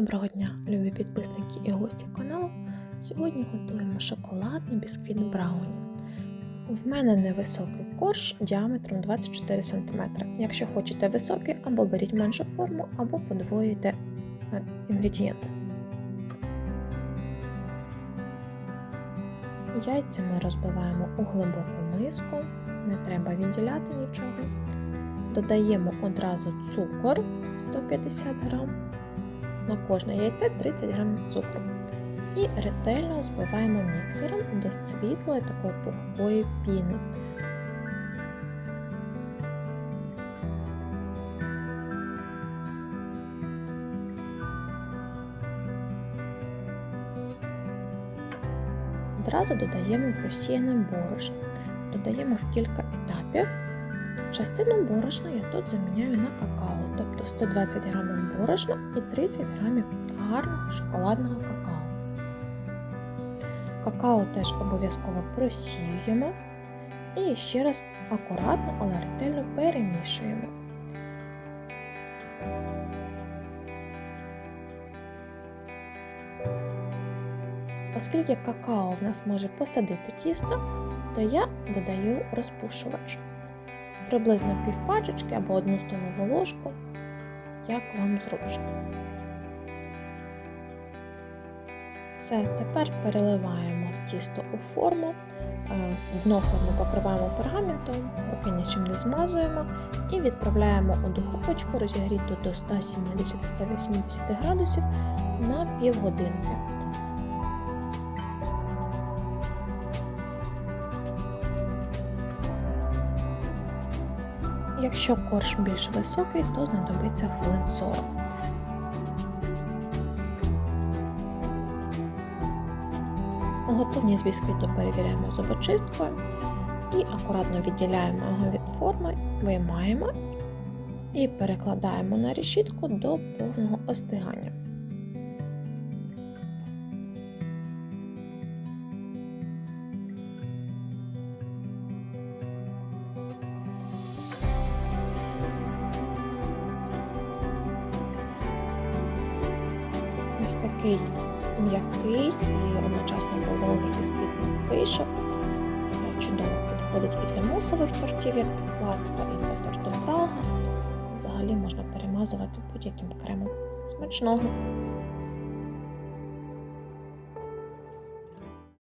Доброго дня, любі підписники і гості каналу. Сьогодні готуємо шоколадний бісквіт брауні. В мене невисокий корж діаметром 24 см. Якщо хочете високий, або беріть меншу форму, або подвоїте е, інгредієнти. Яйця ми розбиваємо у глибоку миску, не треба відділяти нічого. Додаємо одразу цукор 150 грам на кожне яйце 30 г цукру. І ретельно збиваємо міксером до світлої такої пухкої піни. Одразу додаємо просіяне борошно. Додаємо в кілька етапів. Частину борошна я тут заміняю на какао, тобто 120 г борошна і 30 г гарного шоколадного какао. Какао теж обов'язково просіюємо і ще раз акуратно, але ретельно перемішуємо. Оскільки какао в нас може посадити тісто, то я додаю розпушувач приблизно пів пачечки або одну столову ложку, як вам зручно. Все, тепер переливаємо тісто у форму, е, дно форми покриваємо пергаментом, поки нічим не змазуємо, і відправляємо у духовочку розігріту до 170-180 градусів на півгодинки. Якщо корж більш високий, то знадобиться хвилин 40. Готовність бісквіту перевіряємо зубочисткою і акуратно відділяємо його від форми, виймаємо і перекладаємо на решітку до повного остигання. Ось такий м'який і одночасно вологий у нас вийшов. Чудово підходить і для мусових тортів, як підкладка, і для торту Прага. Взагалі можна перемазувати будь-яким кремом. Смачного!